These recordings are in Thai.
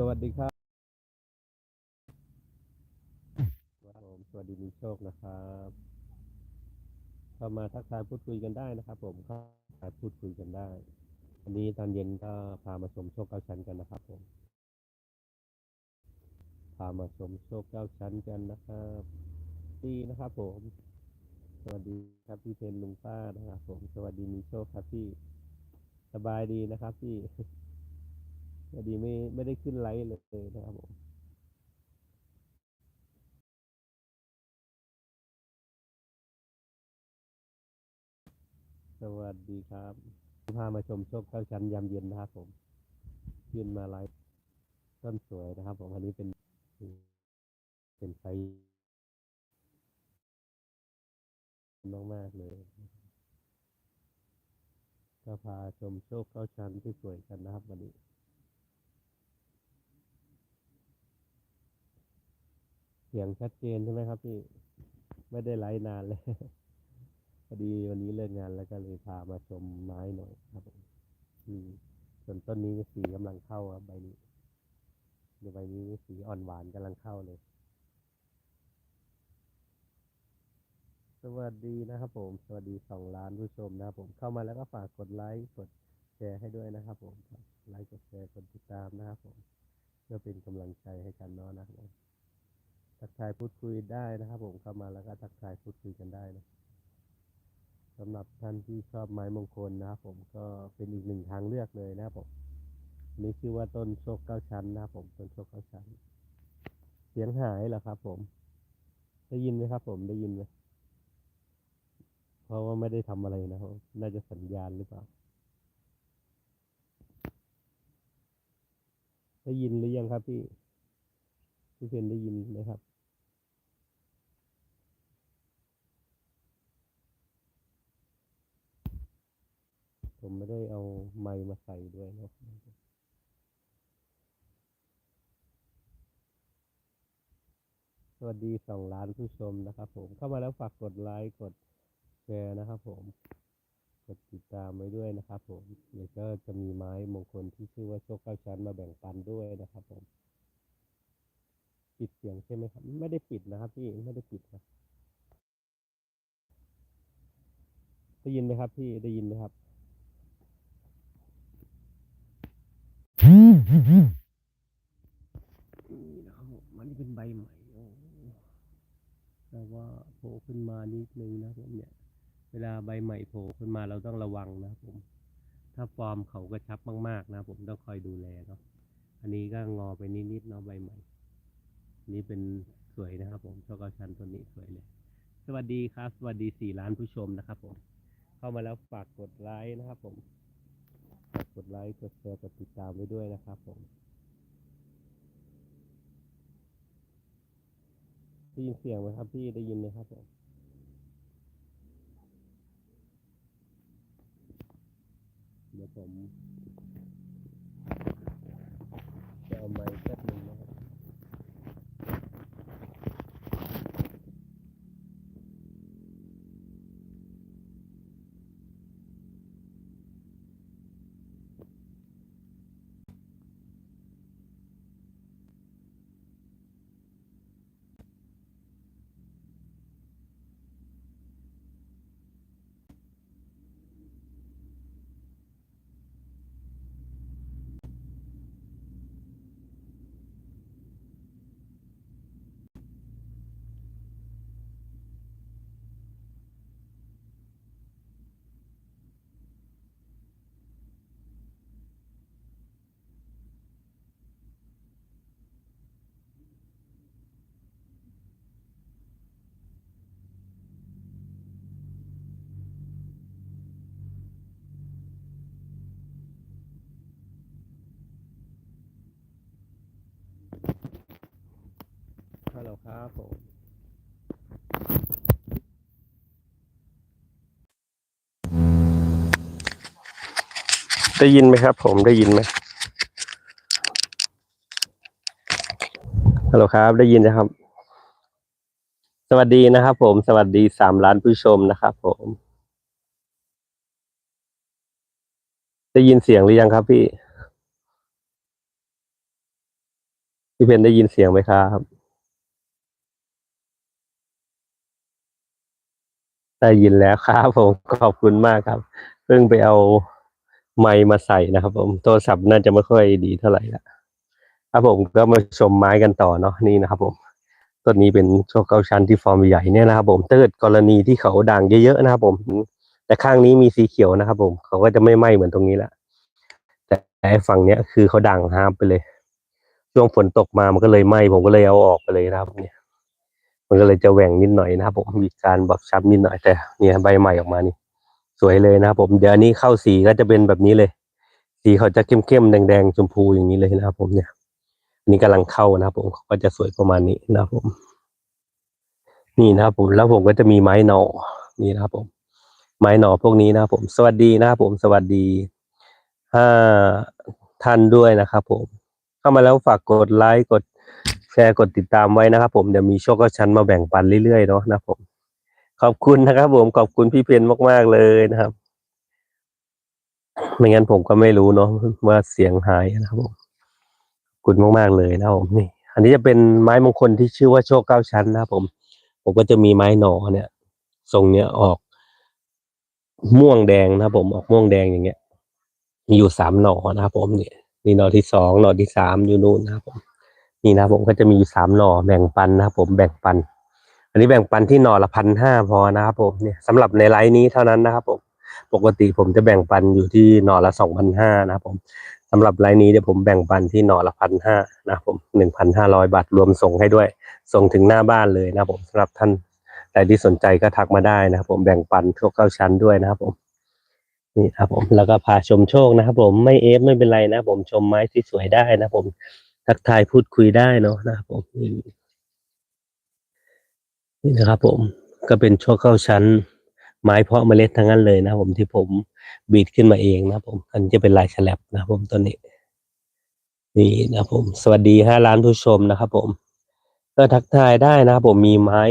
สวัสดีครับครับผมสวัสดีมีโชคนะครับเข้ามาทักทายพูดคุยกันได้นะครับ ผมเข้ามาพูดคุยกันได้วันนี้ตอนเย็นก็พามาชมโชคเก้าชั้นกันนะครับ ผม พามาชมโชคเก้าชั้นกันนะครับดีนะครับ ผม สวัสดีครับพี่เพนลุงป้านะครับ ผม สวัสดีมีโชคครับพี่ สบายดีนะครับพี่ พอดีไม่ไม่ได้ขึ้นไลฟ์เลยนะครับผมสวัสดีครับพามาชมโชคเก้าชั้นยามเย็นนะครับผม ขึ้นมาไลฟ์ต้นสวยนะครับผมอันนี้เป็นเป็นไซส์มากๆเลยก็พาชมโชคเก้าชั้นที่สวยกันนะครับวันนี้ เสียงชัดเจนใช่ไหมครับพี่ ไม่ได้ไลฟ์นานเลยพอดีวันนี้เลิกงานแล้วก็เลยพามาชมไม้หน่อยครับผมอืมส่วนต้นนี้สีกำลังเข้าครับใบนี้เดี๋ยวใบนี้สีอ่อนหวานกำลังเข้าเลย สวัสดีนะครับผม สวัสดีสองล้านผู้ชมนะครับผมเข้ามาแล้วก็ฝากกดไลค์กดแชร์ให้ด้วยนะครับผมไลค์กดแชร์กดติดตามนะครับผมเพื่อเป็นกำลังใจให้กันเนาะนะครับผม ทักทายพูดคุยได้นะครับผมเข้ามาแล้วก็ทักทายพูดคุยกันได้นะสำหรับท่านที่ชอบไม้มงคลนะครับผมก็เป็นอีกหนึ่งทางเลือกเลยนะครับผมอันนี้ชื่อว่าต้นโชคเก้าชั้นนะครับผมต้นโชคเก้าชั้น เสียงหายเหรอครับผม ได้ยินไหมครับ ผมได้ยินไหมเพราะว่าไม่ได้ทำอะไรนะครับน่าจะสัญญาณหรือเปล่า ได้ยินหรือยังครับพี่พี่เพนได้ยินไหมครับ ผมไม่ได้เอาไมค์มาใส่ด้วยเนอะสวัสดีสองล้านผู้ชมนะครับผมเข้ามาแล้วฝากกดไลค์กดแชร์นะครับผม กดติดตามไว้ด้วยนะครับผมเดี๋ยวก็จะมีไม้มงคลที่ชื่อว่าโชคเก้าชั้นมาแบ่งปันด้วยนะครับผม ปิดเสียงใช่ไหมครับ ไม่ได้ปิดนะครับพี่ไม่ได้ปิดครับได้ยินไหมครับพี่ได้ยินไหมครับ นี่นะครับผมมันนี่เป็นใบใหม่โอ้แต่ว่าโผล่ขึ้นมานิดนึงนะผมเนี่ย เวลาใบใหม่โผล่ขึ้นมาเราต้องระวังนะครับผม ถ้าฟอร์มเขากระชับมาก ๆ นะผมต้องคอยดูแลเนาะอันนี้ก็งอไปนิดๆเนาะใบใหม่นนี้เป็นสวยนะครับ ผมช็อกโกชันตัวนี้สวยเลย สวัสดีครับ สวัสดีสี่ล้านผู้ชมนะครับผม เข้ามาแล้วฝากกดไลค์นะครับผม กดไลค์ กดแชร์ กดติดตามไว้ด้วยนะครับผมได้ยินเสียงไหมครับพี่ได้ยินไหมครับผมเดี๋ยวผมจะเอาไมค์ ครับผมได้ยินไหมครับ ผมได้ยินไหมฮัลโหลครับ ได้ยินนะครับ สวัสดีนะครับ ผม สวัสดีสามล้านผู้ชมนะครับ ผม ได้ยินเสียงหรือยังครับพี่ พี่เพนได้ยินเสียงไหมครับ ได้ยินแล้วครับผมขอบคุณมากครับ เพิ่งไปเอาไมค์มาใส่นะครับ ผมโทรศัพท์น่าจะไม่ค่อยดีเท่าไหร่ละครับผมก็มาชมไม้กันต่อเนาะนี่นะครับ ผมต้นนี้เป็นโชคเก้าชั้นที่ฟอร์มใหญ่เนี่ยนะครับ ผมถ้าเกิดกรณีที่เขาด่างเยอะๆนะครับ ผม แต่ข้างนี้มีสีเขียวนะครับ ผมเขาก็จะไม่ไหม้เหมือนตรงนี้แหละแต่ฝั่งเนี้ยคือเขาด่างฮามไปเลย ช่วงฝนตกมามันก็เลยไหม้ผมก็เลยเอาออกไปเลยนะครับ เนี่ย มันก็เลยจะแหว่งนิดหน่อยนะครับผมมีการบอบช้ำนิดหน่อยแต่เนี่ยใบใหม่ออกมานี่ สวยเลยนะครับผมเดี๋ยวนี้เข้าสีก็จะเป็นแบบนี้เลย สีเขาจะเข้มๆแดงๆชมพูอย่างนี้เลยนะครับผมเนี่ยนนี้กำลังเข้านะครับผมก็จะสวยประมาณนี้นะครับผม นี่นะครับผมแล้วผมก็จะมีไม้หนอนี่นะครับผม ไม้หนอพวกนี้นะครับผม สวัสดีนะครับผมสวัสดีห้าท่านด้วยนะครับผม เข้ามาแล้วฝากกดไลค์กด ชร์กดติดตามไว้นะครับ ผมเดี๋ยวมีโชคกับชั้นมาแบ่งปันเรื่อยๆเนาะนะครับผมขอบคุณนะครับผมขอบคุณพี่เพนมากๆเลยนะครับ ไม่งั้นผมก็ไม่รู้เนาะว่าเสียงหายนะครับผมขอบคุณมากๆเลยนะครับผมนี่ อันนี้จะเป็นไม้มงคลที่ชื่อว่าโชคเก้าชั้นนะครับผม ผมก็จะมีไม้หนอเนี่ยทรงเนี้ยออกม่วงแดงนะครับผมออกม่วงแดงอย่างเงี้ย มีอยู่สามหนอนะครับผมนี่นี่หนอที่สองหนอที่สามอยู่นู่นนะครับผม นี่นะผมก็จะมีสามหน่อแบ่งปันนะครับผมแบ่งปัน อันนี้แบ่งปันที่หน่อละพันห้าพอนะครับผมเนี่ยสำหรับในไลน์นี้เท่านั้นนะครับผมปกติผมจะแบ่งปันอยู่ที่หน่อละสองพันห้านะครับผมสำหรับไลน์นี้เดี๋ยวผมแบ่งปันที่หน่อละพันห้านะผมหนึ่งพันห้าร้อยบาทรวมส่งให้ด้วย ส่งถึงหน้าบ้านเลยนะครับผมสำหรับท่านใครที่สนใจก็ทักมาได้นะครับผมแบ่งปันโชคเก้าชั้นด้วยนะครับผมนี่ครับผมแล้วก็พาชมโชคนะครับผมไม่เอฟไม่เป็นไรนะผมชมไม้ที่สวยได้นะผม ทักทายพูดคุยได้เนาะนะครับผมนี่นะครับผมก็เป็นโชคเก้าชั้น ไม้เพาะเมล็ดทั้งนั้นเลยนะผมที่ผมบีดขึ้นมาเองนะผมอันจะเป็นลายฉลับนะผมตัวนี้ นี่นะผม สวัสดีห้าล้านผู้ชมนะครับผม ก็ทักทายได้นะครับผมมีไม้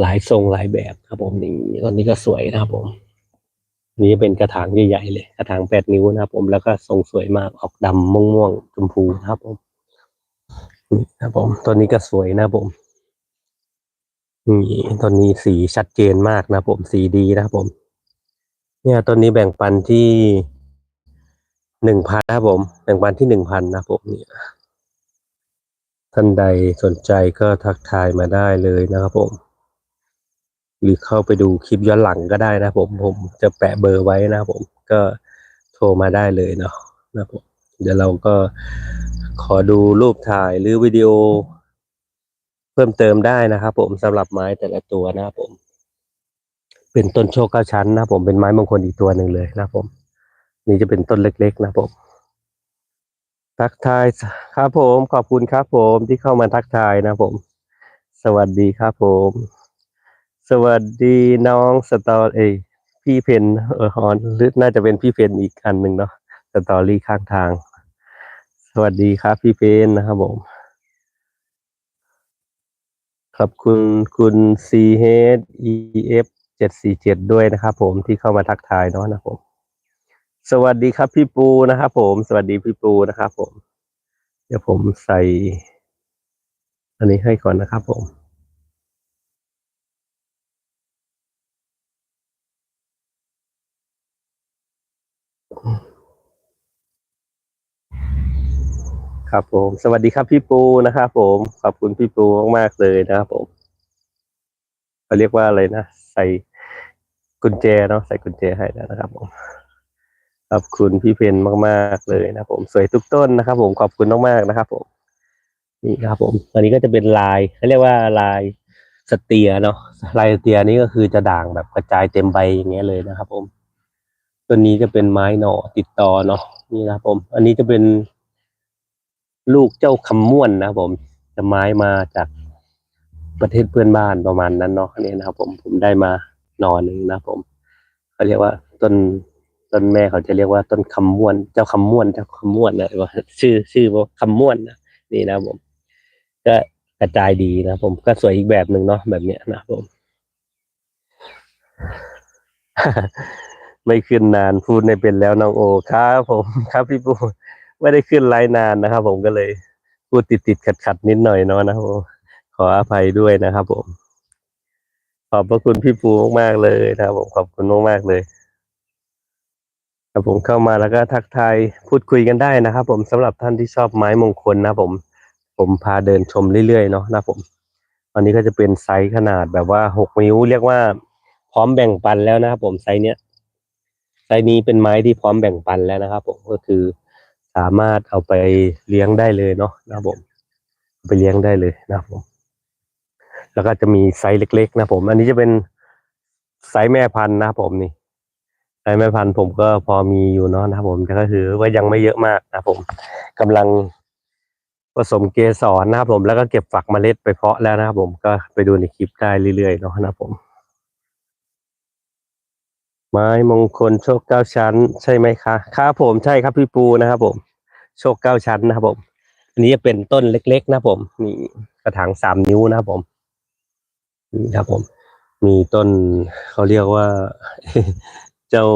หลายทรงหลายแบบครับผมนี่ตัวนี้ก็สวยนะครับผม นี่เป็นกระถางใหญ่ๆเลย กระถางแปดนิ้วนะครับผมแล้วก็ทรงสวยมากออกดำม่วงๆชมพูนะครับผมนี่นะครับผมตัวนี้ก็สวยนะครับผมนี่ต้นนี้สีชัดเจนมากนะผมสีดีนะครับผม เนี่ยต้นนี้แบ่งปันที่หนึ่งพันนะครับผม แบ่งปันที่หนึ่งพันนะครับผมเนี่ยท่านใดสนใจก็ทักทายมาได้เลยนะครับผม หรือเข้าไปดูคลิปย้อนหลังก็ได้นะผมผมจะแปะเบอร์ไว้นะผมก็โทรมาได้เลยเนาะนะผมเดี๋ยวเราก็ขอดูรูปถ่ายหรือวิดีโอ เพิ่มเติมได้นะครับผมสำหรับไม้แต่ละตัวนะครับผม เป็นต้นโชคเก้าชั้นนะผมเป็นไม้มงคลอีกตัวหนึ่งเลยนะผม นี่จะเป็นต้นเล็ก ๆ นะผมทักทายครับผม ขอบคุณครับผมที่เข้ามาทักทายนะผม สวัสดีครับผม สวัสดีน้องสตอเอยพี่เพนเออฮอนหรือน่าจะเป็นพี่เพนอีกอันหนึ่งเนาะสตอรี่ข้างทาง สวัสดีครับ พี่เพนนะครับผมขอบคุณคุณ C H E F เจ็ดสี่เจ็ดด้วยนะครับผมที่เข้ามาทักทายเนาะนะผม สวัสดีครับพี่ปูนะครับผม สวัสดีพี่ปูนะครับผม เดี๋ยวผมใส่ อันนี้ให้ก่อนนะครับผม ครับผม สวัสดีครับพี่ปูนะครับผมขอบคุณพี่ปูมากๆเลยนะครับผมเขาเรียกว่าอะไรนะใส่กุญแจเนาะใส่กุญแจให้แล้วนะครับผมขอบคุณพี่เพนมากๆเลยนะผมสวยทุกต้นนะครับผมขอบคุณมากๆนะครับผมนี่ครับผมอันนี้ก็จะเป็นลายเขาเรียกว่าลายสเตียเนาะลายสเตียนี้ก็คือจะด่างแบบกระจายเต็มใบอย่างเงี้ยเลยนะครับ ผม ตัวนี้จะเป็นไม้หน่อติดต่อเนาะนี่นะครับผม อันนี้จะเป็น ลูกเจ้าคำม่วนนะผมจะไม้มาจากประเทศเพื่อนบ้านประมาณนั้นเนาะนนี้นะครับ ผมผมได้มาหน่อหนึ่งนะผมเขาเรียกว่าต้นต้นแม่เขาจะเรียกว่าต้นคำม่วน เจ้าคำม่วนเจ้าคำม่วนนะว่าชื่อชื่อว่าคำม่วนนะนี่นะผม ก็กระจายดีนะผมก็สวยอีกแบบหนึ่งเนาะแบบเนี้ยนะผม ไม่ขึ้นนานพูดในเป็นแล้วน้องโอครับผมครับพี่ปู ไม่ได้ขึ้นไลน์นานนะครับ ผมก็เลยพูดติดติดขัดขัดๆนิดหน่อยเนาะนะครับผมขออภัยด้วยนะครับ ผม ขอบพระคุณพี่ปูมากๆเลยนะครับ ผมขอบคุณมากๆเลยครับผมเข้ามาแล้วก็ทักทายพูดคุยกันได้นะครับ ผมสำหรับท่านที่ชอบไม้มงคลนะผม ผมพาเดินชมเรื่อยๆเนาะนะผมอันนี้ก็จะเป็นไซส์ขนาดแบบว่าหกนิ้วเรียกว่าพร้อมแบ่งปันแล้วนะครับผมไซส์เนี้ยไซส์นี้เป็นไม้ที่พร้อมแบ่งปันแล้วนะครับผมก็คือ สามารถเอาไปเลี้ยงได้เลยเนาะนะครับผมไปเลี้ยงได้เลยนะครับผม แล้วก็จะมีไซส์เล็ก ๆ นะผม อันนี้จะเป็นไซส์แม่พันธุ์นะผมนี่ไซส์แม่พันธุ์ผมก็พอมีอยู่เนาะนะครับผมแต่ก็คือว่ายังไม่เยอะมากนะผมกำลังผสมเกสรนะครับผมแล้วก็เก็บฝักเมล็ดไปเพาะแล้วนะครับผมก็ไปดูในคลิปได้เรื่อยๆเนาะนะครับผม ไม้มงคลโชคเก้าชั้น ใช่ไหมคะครับผมใช่ครับพี่ปูนะครับผม โชคเก้าชั้นนะครับผม อันนี้จะเป็นต้นเล็กๆนะผมนี่กระถางสามนิ้วนะครับผมนี่ครับผม มีต้นเขาเรียกว่า เจ้า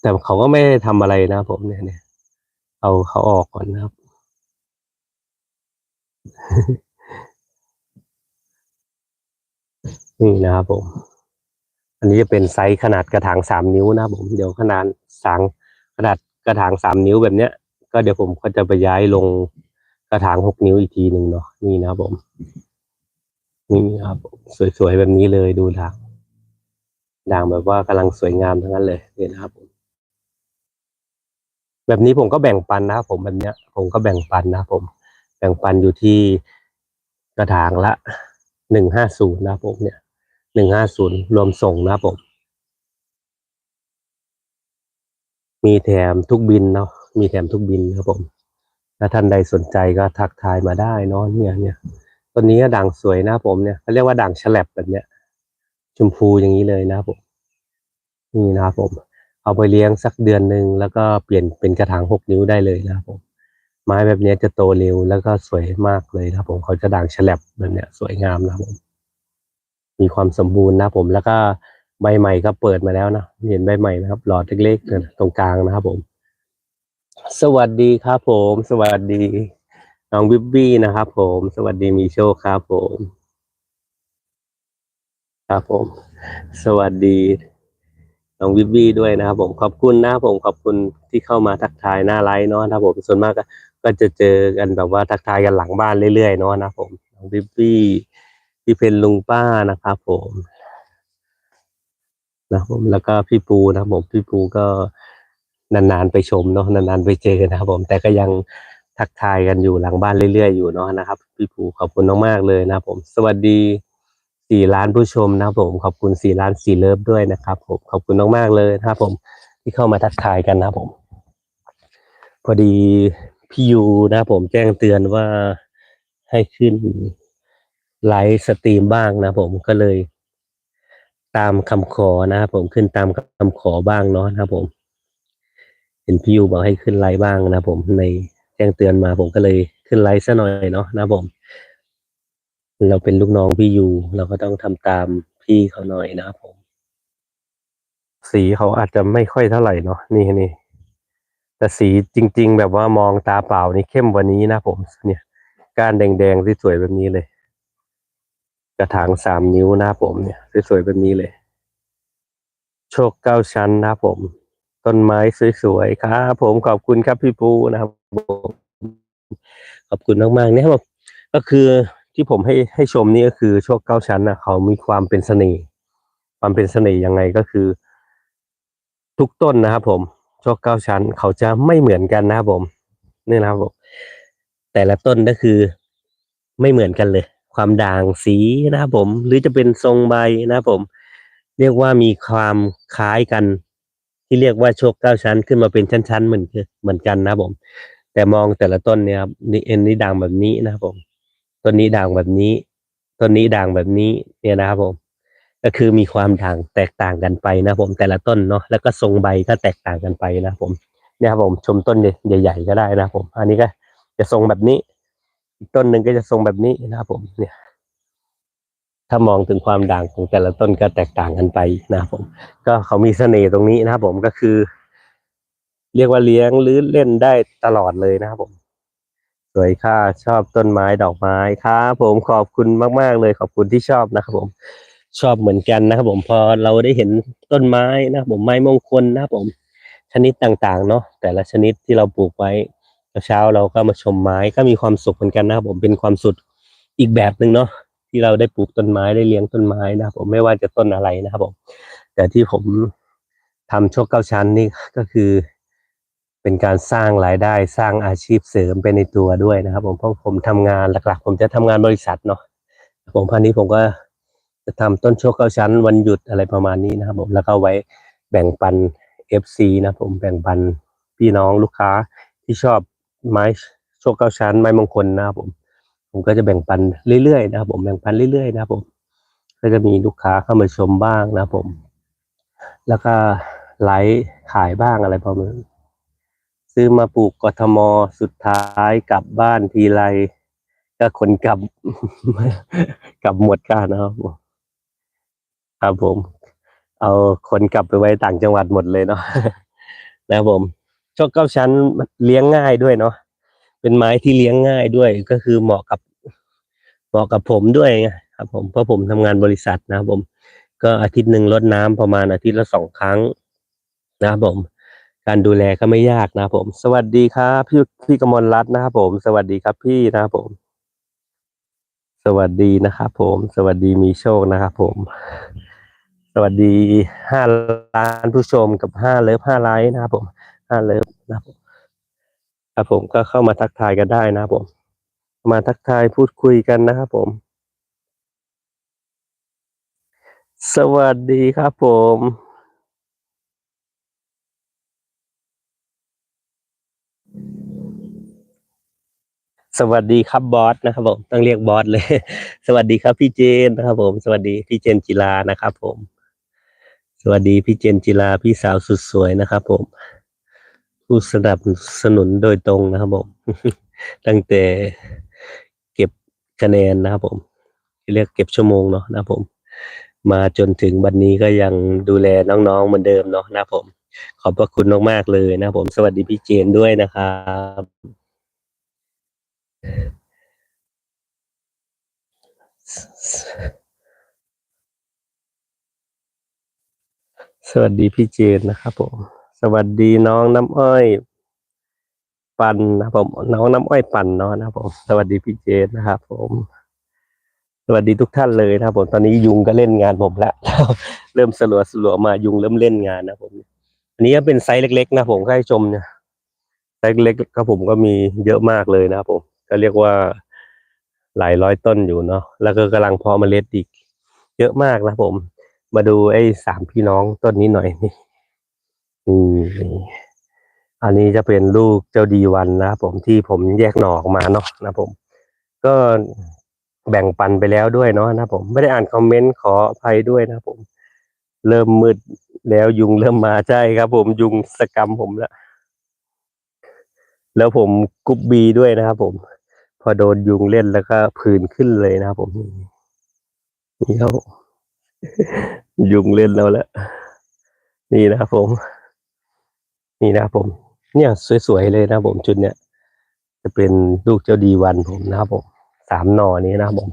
แต่เขาก็ไม่ได้ทำอะไรนะผมเนี่ยเนี่ยเอาเขาออกก่อนนะครับ นี่นะครับผม อันนี้จะเป็นไซส์ขนาดกระถางสามนิ้วนะครับผม เดี๋ยวขนาดสางขนาดกระถางสามนิ้วแบบเนี้ย ก็เดี๋ยวผมก็จะไปย้ายลงกระถางหกนิ้วอีกทีหนึ่งเนาะ นี่นะครับผม นี่ครับ สวยๆแบบนี้เลยดูด่างด่างแบบว่ากำลังสวยงามทั้งนั้นเลยเนี่ยนะครับผม แบบนี้ผมก็แบ่งปันนะครับผมแบบเนี้ย ผมก็แบ่งปันนะครับผม แบ่งปันอยู่ที่กระถางละหนึ่งห้าศูนย์นะครับผมเนี่ย หนึ่งห้าศูนย์รวมส่งนะครับผม มีแถมทุกบินเนาะ มีแถมทุกบินครับผม ถ้าท่านใดสนใจก็ทักทายมาได้เนาะเนี่ยเนี่ยต้นนี้ก็ด่างสวยนะผมเนี่ยเขาเรียกว่าด่างฉลับแบบเนี้ย ชมพูอย่างนี้เลยนะผม นี่นะครับผม เอาไปเลี้ยงสักเดือนหนึ่งแล้วก็เปลี่ยนเป็นกระถางหกนิ้วได้เลยนะครับผม ไม้แบบนี้จะโตเร็วแล้วก็สวยมากเลยนะครับผม เขาจะด่างฉลับแบบเนี้ยสวยงามนะครับผม มีความสมบูรณ์นะครับผมแล้วก็ใบใหม่ก็เปิดมาแล้วนะเห็นใบใหม่นะครับ หลอดเล็กๆเนี่ยตรงกลางนะครับผม สวัสดีครับผม สวัสดีน้องบิบบี้นะครับผม สวัสดีมีโชคครับผม ครับผม สวัสดีน้องบิบบี้ด้วยนะครับผมขอบคุณนะครับผมขอบคุณที่เข้ามาทักทายหน้าไลน์เนาะนะครับผมส่วนมากก็ก็จะเจอกันแบบว่าทักทายกันหลังบ้านเรื่อยๆเนาะนะครับผมน้องบิบบี้ พี่เพนลุงป้านะครับผมนะผมแล้วก็พี่ปูนะผมพี่ปูก็นานๆไปชมเนาะนานๆไปเจอนะครับผมแต่ก็ยังทักทายกันอยู่หลังบ้านเรื่อยๆอยู่เนาะนะครับ พี่ปูขอบคุณมากๆเลยนะผมสวัสดีสี่ล้านผู้ชมนะครับผมขอบคุณสี่ล้านสี่เลิฟด้วยนะครับผมขอบคุณมากๆเลยนะครับผมที่เข้ามาทักทายกันนะครับผม พอดีพี่ยูนะครับผมแจ้งเตือนว่าให้ขึ้น ไลฟ์สตรีมบ้างนะผมก็เลย ตามคำขอนะครับผมขึ้นตามคำขอบ้างเนาะนะครับผมเห็นพี่ยูบอกให้ขึ้นไลฟ์บ้างนะผมในแจ้งเตือนมาผมก็เลยขึ้นไลฟ์ซะหน่อยเนาะนะผม เราเป็นลูกน้องพี่ยูเราก็ต้องทำตามพี่เขาหน่อยนะผม สีเขาอาจจะไม่ค่อยเท่าไหร่เนาะนี่นี่แต่สีจริง ๆ แบบว่ามองตาเปล่านี่เข้มกว่านี้นะผมเนี่ยก้านแดงๆที่สวยแบบนี้เลย ระถางสามนิ้วนะครับผมเนี่ยสวยๆแบบนี้เลย โชคเก้าชั้นนะครับผม ต้นไม้สวยๆครับผมขอบคุณครับพี่ปูนะครับผมขอบคุณมากๆเนี่ยครับก็คือที่ผมให้ให้ชมนี่ก็คือโชคเก้าชั้นนะเขามีความเป็นเสน่ห์ความเป็นเสน่ห์ยังไงก็คือ ทุกต้นนะครับผมโชคเก้าชั้น เขาจะไม่เหมือนกันนะครับผมนี่นะครับผมแต่ละต้นก็คือไม่เหมือนกันเลย ความด่างสีนะครับผม หรือจะเป็นทรงใบนะครับผม เรียกว่ามีความคล้ายกัน ที่เรียกว่าโชคเก้าชั้นขึ้นมาเป็นชั้นๆเหมือนเหมือนกันนะครับผม แต่มองแต่ละต้นเนี่ยครับนี่เอ็นนี่ด่างแบบนี้นะครับผมต้นนี้ด่างแบบนี้ต้นนี้ด่างแบบนี้เนี่ยนะครับผม ก็คือมีความด่างแตกต่างกันไปนะครับผมแต่ละต้นเนาะแล้วก็ทรงใบก็แตกต่างกันไปนะครับผมเนี่ยครับผมชมต้นใหญ่ๆก็ได้นะครับผม อันนี้ก็จะทรงแบบนี้ อีกต้นหนึ่งก็จะทรงแบบนี้นะครับผมเนี่ย ถ้ามองถึงความด่างของแต่ละต้นก็แตกต่างกันไปนะครับผม ก็เขามีเสน่ห์ตรงนี้นะครับผมก็คือ เรียกว่าเลี้ยงหรือเล่นได้ตลอดเลยนะครับผม สวยค่ะชอบต้นไม้ดอกไม้ครับผมขอบคุณมาก ๆ เลยขอบคุณที่ชอบนะครับผมชอบเหมือนกันนะครับผมพอเราได้เห็นต้นไม้นะครับผมไม้มงคลนะครับผม ชนิดต่างๆ เนาะแต่ละชนิดที่เราปลูกไว้ เช้าเราก็มาชมไม้ก็มีความสุขเหมือนกันนะครับผมเป็นความสุขอีกแบบหนึ่งเนาะที่เราได้ปลูกต้นไม้ได้เลี้ยงต้นไม้นะครับผมไม่ว่าจะต้นอะไรนะครับผม แต่ที่ผมทำโชคเก้าชั้นนี่ก็คือ เป็นการสร้างรายได้สร้างอาชีพเสริมไปในตัวด้วยนะครับผมเพราะผมทำงานหลัก ๆ ผมจะทำงานบริษัทเนาะผมพันนี้ผมก็จะทำต้นโชคเก้าชั้น วันหยุดอะไรประมาณนี้นะครับผมแล้วก็ไว้แบ่งปัน FC นะผมแบ่งปันพี่น้องลูกค้าที่ชอบ ไม้โชคเก้าชั้นไม้มงคลนะครับผม ผมก็จะแบ่งปันเรื่อยๆนะครับผมแบ่งปันเรื่อยๆนะครับผม ก็จะมีลูกค้าเข้ามาชมบ้างนะครับผม แล้วก็ไลฟ์ขายบ้างอะไรประมาณซื้อมาปลูกกทมสุดท้ายกลับบ้านทีไรก็คนกลับ กลับหมดกันนะครับผมครับผม เอาคนกลับไปไว้ต่างจังหวัดหมดเลยเนาะนะครับผม ชคเก้าชั้นเลี้ยงง่ายด้วยเนาะเป็นไม้ที่เลี้ยงง่ายด้วยก็คือเหมาะกับเหมาะกับผมด้วยไงครับ ผมเพราะผมทำงานบริษัทนะครับผม ก็อาทิตย์หนึ่งรดน้ำประมาณอาทิตย์ละสองครั้ง นะครับผม การดูแลก็ไม่ยากนะผม สวัสดีครับพี่พี่กมลรัตน์นะครับผม สวัสดีครับพี่นะครับผม สวัสดีนะครับผม สวัสดีมีโชคนะครับผม สวัสดีห้าล้านผู้ชมกับห้าเลิฟห้าไลค์นะครับผม ห้าเลิฟนะครับผมครับผมก็เข้ามาทักทายกันได้นะครับผม มาทักทายพูดคุยกันนะครับผม สวัสดีครับผมสวัสดีครับบอสนะครับผมต้องเรียกบอสเลย สวัสดีครับพี่เจนนะครับผม สวัสดีพี่เจนจิลานะครับผม สวัสดีพี่เจนจิลาพี่สาวสุดสวยนะครับผม ผู้สนับสนุนโดยตรงนะครับผม ตั้งแต่เก็บคะแนนนะครับผมเรียกเก็บชั่วโมงเนาะนะผม มาจนถึงวันนี้ก็ยังดูแลน้องๆเหมือนเดิมเนาะนะผม ขอบพระคุณมากๆเลยนะผม สวัสดีพี่เจนด้วยนะครับสวัสดีพี่เจนนะครับผม สวัสดีน้องน้ำอ้อย ปันนะครับผมน้องน้ำอ้อยปันเนาะนะครับผมสวัสดีพี่เจนนะครับผม สวัสดีทุกท่านเลยนะครับผมตอนนี้ยุงก็เล่นงานผมแล้วเริ่มสลัวสลัวมายุงเริ่มเล่นงานนะครับผม อันนี้ก็เป็นไซส์เล็ก ๆ นะผมให้ชมเนี่ยไซส์เล็กๆก็ผมก็มีเยอะมากเลยนะครับผม ก็เรียกว่าหลายร้อยต้นอยู่เนาะแล้วก็กำลังพอมเมล็ดอีก เยอะมากนะครับผม มาดูไอ้สามพี่น้องต้นนี้หน่อยนี่ อืมอันนี้จะเป็นลูกเจ้าดีวันนะครับผมที่ผมแยกหน่อออกมาเนาะนะผม ก็แบ่งปันไปแล้วด้วยเนาะนะผมไม่ได้อ่านคอมเมนต์ขออภัยด้วยนะผม เริ่มมืดแล้วยุงเริ่มมาใช่ครับ ผมยุงสกรรมผมแล้วแล้วผมกุ๊บบีด้วยนะครับผม พอโดนยุงเล่นแล้วก็ผื่นขึ้นเลยนะครับผมนี่ครับผมยุงเล่นเราแล้ว นี่นะครับผม นี่นะผม เนี่ยสวยๆเลยนะผมชุดเนี้ยจะเป็นลูกเจ้าดีวันผมนะครับผมสามหน่อนี้นะครับผม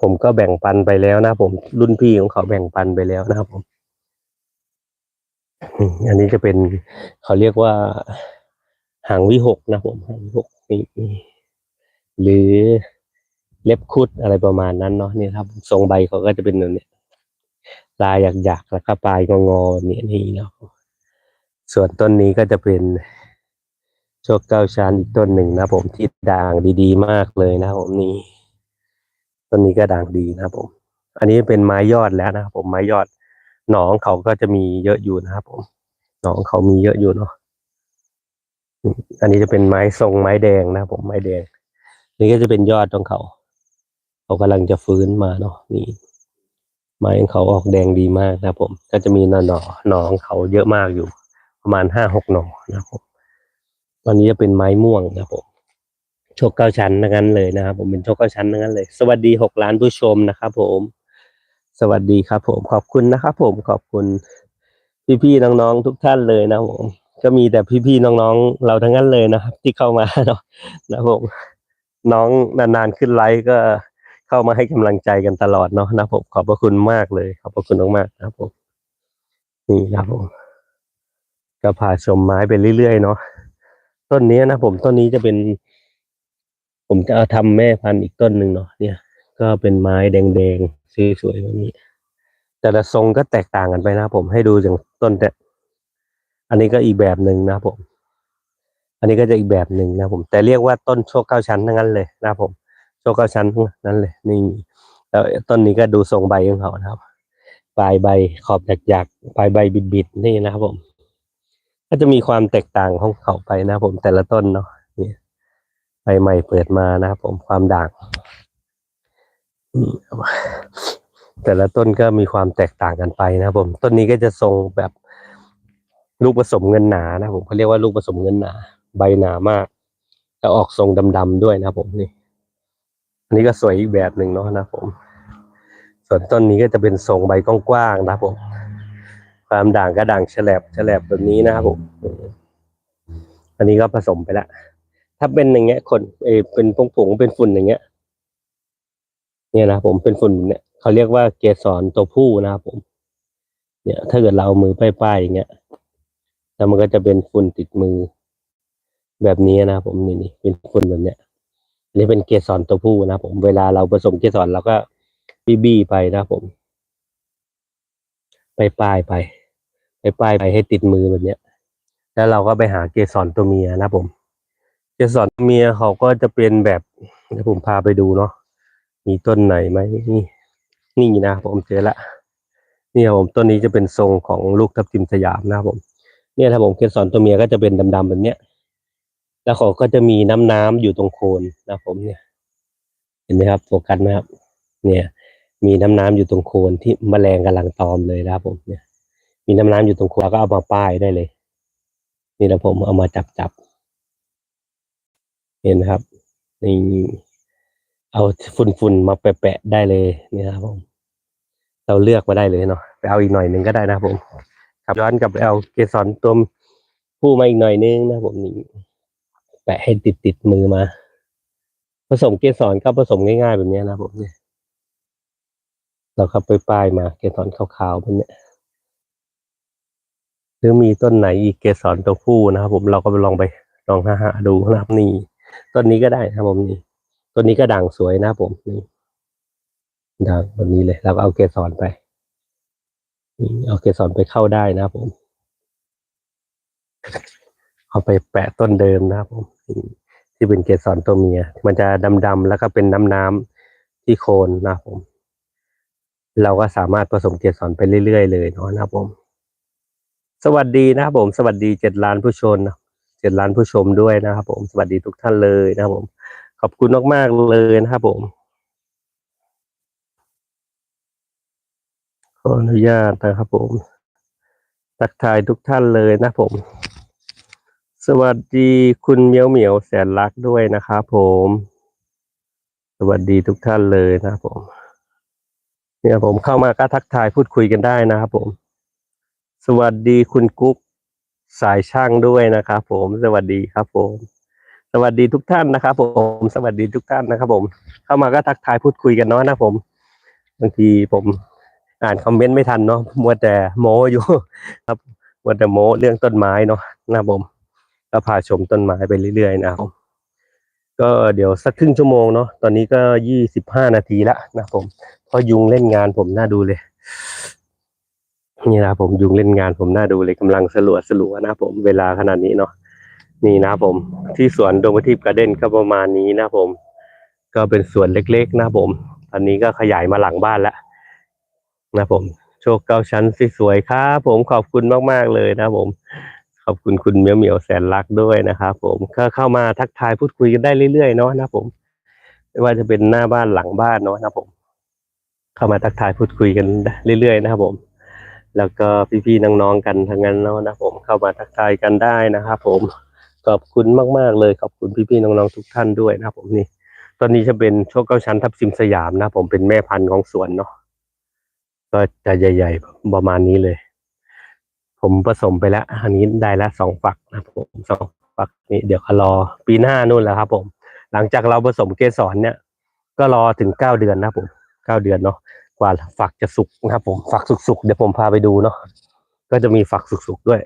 ผมก็แบ่งปันไปแล้วนะผมรุ่นพี่ของเขาแบ่งปันไปแล้วนะครับผมอันนี้จะเป็นเขาเรียกว่าหางวิหกนะผมหางวิหกนี่หรือเล็บคุดอะไรประมาณนั้นเนาะนี่ครับทรงใบเขาก็จะเป็นแบบนี้ลายหยักๆแล้วก็ปลายงอๆแบบนี้นี่เนาะ ส่วนต้นนี้ก็จะเป็นโชคเก้าชั้นอีกต้นหนึ่งนะผมที่ด่างดีๆ มากเลยนะผมนี่ต้นนี้ก็ด่างดีนะผม อันนี้เป็นไม้ยอดแล้วนะครับผมไม้ยอดหนองเขาก็จะมีเยอะอยู่นะครับผมหนองเขามีเยอะอยู่เนาะอันนี้จะเป็นไม้ทรงไม้แดงนะผมไม้แดง นี่ก็จะเป็นยอดของเขาเขากำลังจะฟื้นมาเนาะนี่ไม้ของเขาออกแดงดีมากนะผม ก็จะมีหน่อหน่อหนองเขาเยอะมากอยู่ ประมาณห้าหกหน่อนะครับผมตอนนี้จะเป็นไม้ม่วงนะครับผมโชคเก้าชั้นทั้งนั้นเลยนะครับผมเป็นโชคเก้าชั้นทั้งนั้นเลย สวัสดีหกล้านผู้ชมนะครับผมสวัสดีครับ ผมขอบคุณนะครับผมขอบคุณพี่ๆน้องๆทุกท่านเลยนะผมก็มีแต่พี่ๆน้องๆเราทั้งนั้นเลยนะครับ ที่เข้ามาเนาะนะผมน้องนานๆขึ้นไลฟ์ก็เข้ามาให้กำลังใจกันตลอดเนาะนะผมขอบพระคุณมากเลย ขอบพระคุณมากๆนะครับผมนี่นะครับผม ก็พาชมไม้ไปเรื่อยๆเนาะต้นนี้นะผมต้นนี้จะเป็น ผมจะเอาทำแม่พันธุ์อีกต้นหนึ่งเนาะเนี่ย ก็เป็นไม้แดงๆสวยๆแบบนี้ แต่ละทรงก็แตกต่างกันไปนะผมให้ดูอย่างต้นแต่อันนี้ก็อีกแบบหนึ่งนะผม อันนี้ก็จะอีกแบบหนึ่งนะผม แต่เรียกว่าต้นโชคเก้าชั้นทั้งนั้นเลยนะผม โชคเก้าชั้นทั้งนั้นเลยนี่แล้วต้นนี้ก็ดูทรงใบของเขานะครับ ปลายใบขอบหยักๆปลายใบบิดๆนี่นะครับผม ก็จะมีความแตกต่างของเขาไปนะผมแต่ละต้นเนาะนี่ใบใหม่เปิดมานะครับผมความด่างแต่ละต้นก็มีความแตกต่างกันไปนะผมต้นนี้ก็จะทรงแบบลูกผสมเงินหนานะผมเขาเรียกว่าลูกผสมเงินหนา ใบหนามากจะออกทรงดำๆด้วยนะผมนี่อันนี้ก็สวยอีกแบบหนึ่งเนาะนะผม ส่วนต้นนี้ก็จะเป็นทรงใบกว้างๆนะผม ความด่างก็ด่างแฉลบแฉลบแบบนี้นะครับผมอันนี้ก็ผสมไปแล้วถ้าเป็นอย่างเงี้ย คนเอเป็นผงผงเป็นฝุ่นอย่างเงี้ย เนี่ยนะผมเป็นฝุ่นเนี่ยเขาเรียกว่าเกสรตัวผู้นะครับผม เนี่ย ถ้าเกิดเราเอามือป้ายๆอย่างเงี้ยแล้วมันก็จะเป็นฝุ่นติดมือ แบบนี้นะผมนี่นี่เป็นฝุ่นแบบเนี้ยอันนี้เป็นเกสรตัวผู้นะผมเวลาเราผสมเกสรเราก็บี้ๆไปนะผม ไปป้ายไป ไปป้ายไปให้ติดมือแบบเนี้ย แล้วเราก็ไปหาเกสรตัวเมียนะผม เกสรตัวเมียเขาก็จะเป็นแบบเดี๋ยวผมพาไปดูเนาะ มีต้นไหนไหมนี่ นี่นะผมเจอละ นี่ครับผมต้นนี้จะเป็นทรงของลูกทับทิมสยามนะครับผม เนี่ยครับผมเกสรตัวเมียก็จะเป็นดำๆแบบเนี้ย แล้วเขาก็จะมีน้ำน้ำๆอยู่ตรงโคนนะผมเนี่ย เห็นไหมครับโฟกัสไหมครับ เนี่ย มีน้ำน้ำๆอยู่ตรงโคนที่แมลงกำลังตอมเลยนะครับผมเนี่ย มีน้ำน้ำอยู่ตรงคนแล้วก็เอามาป้ายได้เลย นี่แหละผมเอามาจับจับเห็นไหมครับนี่เอาฝุ่นๆมาแปะๆได้เลยนี่ครับผม เราเลือกมาได้เลยเนาะไปเอาอีกหน่อยหนึ่งก็ได้นะครับผมครับย้อนกลับไปเอาเกสรตัวผู้มาอีกหน่อยนึงนะผมนี่แปะให้ติดติดมือมา ผสมเกสรก็ผสมง่ายๆแบบนี้นะผมเนี่ยเราขับไปป้ายมาเกสรขาวๆแบบเนี้ย หรือมีต้นไหนอีกเกสรตัวผู้นะครับ ผมเราก็ไปลองไปลองหาหาดูนะครับนี่ต้นนี้ก็ได้นะครับผมนี่ต้นนี้ก็ด่างสวยนะผมนี่ด่างแบบนี้เลยเราก็เอาเกสรไปเอาเกสรไปเข้าได้นะครับผม เอาไปแปะต้นเดิมนะครับผมที่เป็นเกสรตัวเมีย มันจะดำๆแล้วก็เป็นน้ำน้ำๆที่โคนนะครับผม เราก็สามารถผสมเกสรไปเรื่อยๆเลยเนาะนะครับผม สวัสดีนะครับผมสวัสดีเจ็ดล้านผู้ชมเจ็ดล้านผู้ชมด้วยนะครับผมสวัสดีทุกท่านเลยนะครับผม ขอบคุณมากๆเลยนะครับผม ขออนุญาตนะครับผมทักทายทุกท่านเลยนะผม สวัสดีคุณเมียวเหมียวแสนรักด้วยนะครับผม สวัสดีทุกท่านเลยนะครับผม เนี่ยผมเข้ามาก็ทักทายพูดคุยกันได้นะครับผม วัสดีคุณกุ๊กสายช่างด้วยนะครับผม สวัสดีครับผม สวัสดีทุกท่านนะครับผม สวัสดีทุกท่านนะครับผม เข้ามาก็ทักทายพูดคุยกันเนาะนะผม บางทีผมอ่านคอมเมนต์ไม่ทันเนาะมัวแต่โม้อยู่ ครับมัวแต่โม้เรื่องต้นไม้เนาะนะผม ก็พาชมต้นไม้ไปเรื่อยๆนะครับ ก็เดี๋ยวสักครึ่งชั่วโมงเนาะ ตอนนี้ก็ยี่สิบห้านาทีละนะผม พอยุงเล่นงานผมน่าดูเลย นี่นะผมยุงเล่นงานผมน่าดูเลยกำลังสลัวสลัวนะผมเวลาขนาดนี้เนาะนี่นะผม ที่สวนดวงประทีปการ์เด้นก็ประมาณนี้นะผม ก็เป็นสวนเล็กๆนะผม ตอนนี้ก็ขยายมาหลังบ้านแล้วนะผม โชคเก้าชั้นสวยๆครับผมขอบคุณมากๆเลยนะผม ขอบคุณคุณเมียวเมียวแสนรักด้วยนะครับผมก็เข้ามาทักทายพูดคุยกันได้เรื่อยๆเนาะนะผม ไม่ว่าจะเป็นหน้าบ้านหลังบ้านเนาะนะผม เข้ามาทักทายพูดคุยกันเรื่อยๆนะครับผม แล้วก็พี่ๆน้องๆกันทั้งนั้นเนาะนะผมเข้ามาทักทายกันได้นะครับผมขอบคุณมากๆเลยขอบคุณพี่ๆน้องๆทุกท่านด้วยนะผมนี่ตอนนี้จะเป็นโชคเก้าชั้นทับซิมสยามนะผมเป็นแม่พันธุ์ของสวนเนาะก็จะใหญ่ ๆ ประมาณนี้เลย ผมผสมไปแล้ว อันนี้ได้ละสองฝักนะผมสองฝักนี่เดี๋ยวรอปีหน้านู่นแหละครับผม หลังจากเราผสมเกสรเนี่ย ก็รอถึงเก้าเดือนนะผมเก้าเดือนเนาะ กว่าฝักจะสุกนะครับ ผมฝักสุกๆเดี๋ยวผมพาไปดูเนาะก็จะมีฝักสุกๆด้วย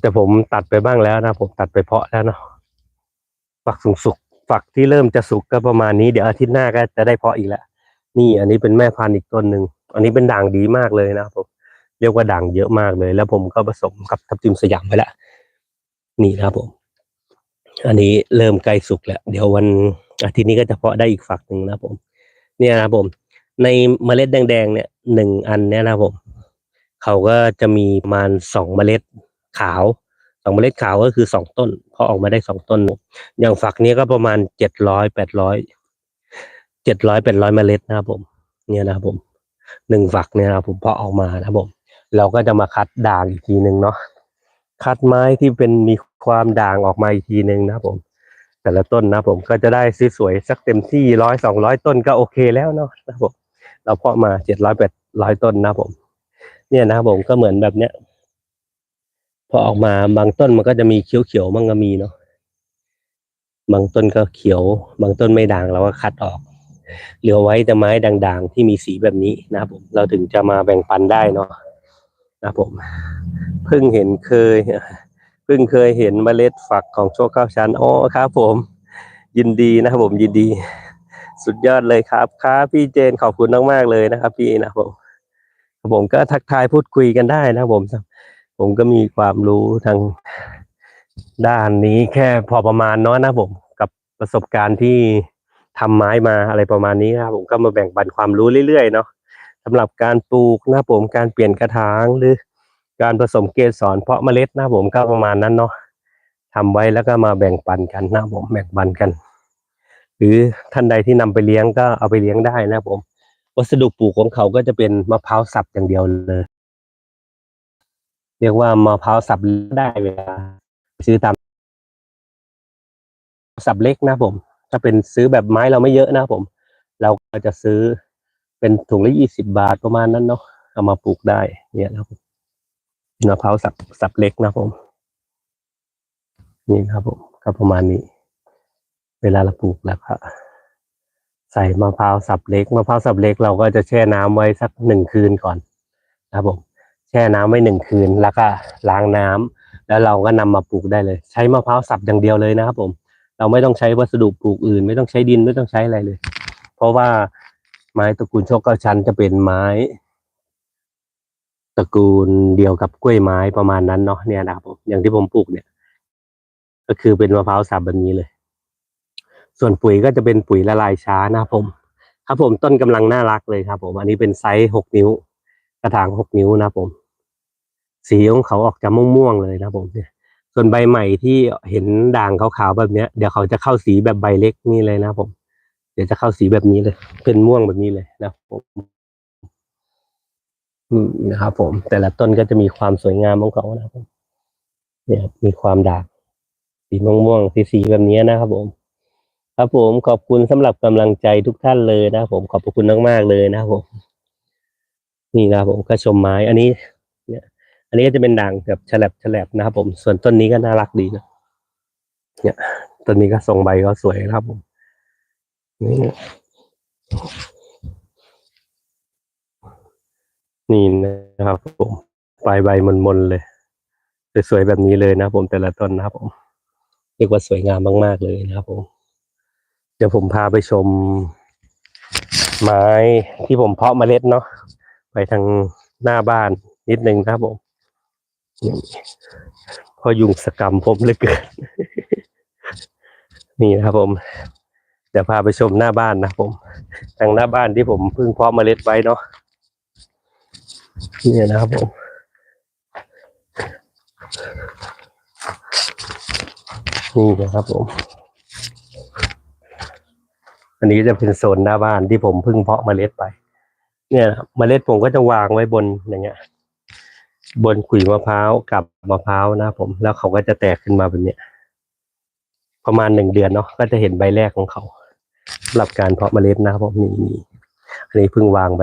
แต่ผมตัดไปบ้างแล้วนะผมตัดไปเพาะแล้วเนาะฝักสุกๆฝักที่เริ่มจะสุกก็ประมาณนี้เดี๋ยวอาทิตย์หน้าก็จะได้เพาะอีกแล้วนี่อันนี้เป็นแม่พันธุ์อีกต้นหนึ่งอันนี้เป็นด่างดีมากเลยนะครับผมเรียกว่าด่างเยอะมากเลย แล้วผมก็ผสมกับทับทิมสยามไปแล้วนี่นะครับผม อันนี้เริ่มใกล้สุกแล้ว เดี๋ยววันอาทิตย์นี้ก็จะเพาะได้อีกฝักหนึ่งนะครับผม เนี่ยนะครับผม ในเมล็ดแดงๆเนี่ยหนึ่งอันเนี่ยนะผมเขาก็จะมีประมาณสองเมล็ดขาวสองเมล็ดขาวก็คือสองต้นพาะออกมาได้สองต้น อย่างฝักนี้ก็ประมาณเจ็ดร้อยแปดร้อยเจ็ดร้อยแปดร้อยเมล็ดนะครับผม เนี่ยนะครับผมหนึ่งฝักเนี่ยนะผมพาะออกมานะครับผม เราก็จะมาคัดด่างอีกทีหนึ่งเนาะคัดไม้ที่เป็นมีความด่างออกมาอีกทีหนึ่งนะครับผม แต่ละต้นนะผมก็จะได้สวยๆสักเต็มที่ร้อยสองร้อยต้นก็โอเคแล้วเนาะนะครับผม เราเพาะมาเจ็ดร้อยแปดร้อยต้นนะผม เนี่ยนะครับผมก็เหมือนแบบเนี้ยพอออกมาบางต้นมันก็จะมีเขียวๆมั่งก็มีเนาะบางต้นก็เขียว บางต้นไม่ด่างเราก็คัดออก เหลือไว้แต่ไม้ด่างๆ ที่มีสีแบบนี้นะครับผม เราถึงจะมาแบ่งปันได้เนาะนะครับผมเพิ่งเห็นเคยเพิ่งเคยเห็นเมล็ดฝักของโชคเก้าวชั้นอ๋อครับผม ยินดีนะครับผมยินดี สุดยอดเลยครับครับพี่เจนขอบคุณมากๆเลยนะครับ พี่นะผมผมก็ทักทายพูดคุยกันได้นะผม ผมก็มีความรู้ทางด้านนี้แค่พอประมาณเนาะนะผมกับประสบการณ์ที่ทำไม้มาอะไรประมาณนี้นะครับผมก็มาแบ่งปันความรู้เรื่อยๆเนาะสำหรับการปลูกนะผมการเปลี่ยนกระถางหรือการผสมเกสรเพาะเมล็ดนะผมก็ประมาณนั้นเนาะทำไว้แล้วก็มาแบ่งปันกันนะผมแบ่งปันกัน หรือท่านใดที่นำไปเลี้ยงก็เอาไปเลี้ยงได้นะผม วัสดุปลูกของเขาก็จะเป็นมะพร้าวสับอย่างเดียวเลย เรียกว่ามะพร้าวสับได้เวลาซื้อตามสับเล็กนะผม ถ้าเป็นซื้อแบบไม้เราไม่เยอะนะผม เราก็จะซื้อเป็นถุงละยี่สิบาทประมาณนั้นเนาะเอามาปลูกได้ เนี่ยนะผมมะพร้าวสับสับเล็กนะผม นี่ครับผมก็ประมาณนี้ เวลาเราปลูกแล้วก็ใส่มะพร้าวสับเล็กมะพร้าวสับเล็กเราก็จะแช่น้ำไว้สักหนึ่งคืนก่อนนะครับผมแช่น้ำไว้หนึ่งคืนแล้วก็ล้างน้ำแล้วเราก็นำมาปลูกได้เลย ใช้มะพร้าวสับอย่างเดียวเลยนะครับ ผม เราไม่ต้องใช้วัสดุปลูกอื่น ไม่ต้องใช้ดินไม่ต้องใช้อะไรเลย เพราะว่าไม้ตระกูลโชคเก้าชั้นจะเป็นไม้ตระกูลเดียวกับกล้วยไม้ประมาณนั้นเนาะเนี่ยนะครับผมอย่างที่ผมปลูกเนี่ย ก็คือเป็นมะพร้าวสับแบบนี้เลย ส่วนปุ๋ยก็จะเป็นปุ๋ยละลายช้านะครับผม ครับผมต้นกำลังน่ารักเลยครับ ผม อันนี้เป็นไซส์หกนิ้ว กระถางหกนิ้วนะครับผม สีของเขาออกจะม่วงๆเลยนะครับผมเนี่ยส่วนใบใหม่ที่เห็นด่างขาวๆแบบเนี้ยเดี๋ยวเขาจะเข้าสีแบบใบเล็กนี่เลยนะครับผม เดี๋ยวจะเข้าสีแบบนี้เลย เป็นม่วงแบบนี้เลยนะครับผมอืมนะครับผม แต่ละต้นก็จะมีความสวยงามของเขานะครับผมเนี่ยมีความด่างสีม่วงๆสีสีแบบนี้นะครับผม ครับผมขอบคุณสำหรับกำลังใจทุกท่านเลยนะผมขอบพระคุณมากๆเลยนะผมนี่นะผมก็ชมไม้อันนี้เนี่ยอันนี้ก็จะเป็นด่างแบบฉลับฉลับนะครับผมส่วนต้นนี้ก็น่ารักดีนะเนี่ยต้นนี้ก็ทรงใบก็สวยนะครับผมนี่นี่นะครับผมปลายใบมนๆเลยสวยๆแบบนี้เลยนะผมแต่ละต้นนะครับผมเรียกว่าสวยงามมากๆเลยนะครับผม เดี๋ยวผมพาไปชม ไม้ที่ผมเพาะเมล็ดเนาะไปทางหน้าบ้านนิดนึงนะครับผมพอยุงสกรรมผมเลยเกินนี่นะครับผมเดี๋ยวพาไปชมหน้าบ้านนะครับผม ทางหน้าบ้านที่ผมเพิ่งเพาะเมล็ดไว้เนาะนี่นะครับผมนี่นะครับผม อันนี้จะเป็นโซนหน้าบ้านที่ผมเพิ่งเพาะเมล็ดไป เนี่ยเมล็ดผมก็จะวางไว้บนอย่างเงี้ย บนขุยมะพร้าวกับมะพร้าวนะผม แล้วเขาก็จะแตกขึ้นมาแบบเนี้ยประมาณหนึ่งเดือนเนาะก็จะเห็นใบแรกของเขาสำหรับการเพาะเมล็ดนะครับผมนี่อันนี้เพิ่งวางไป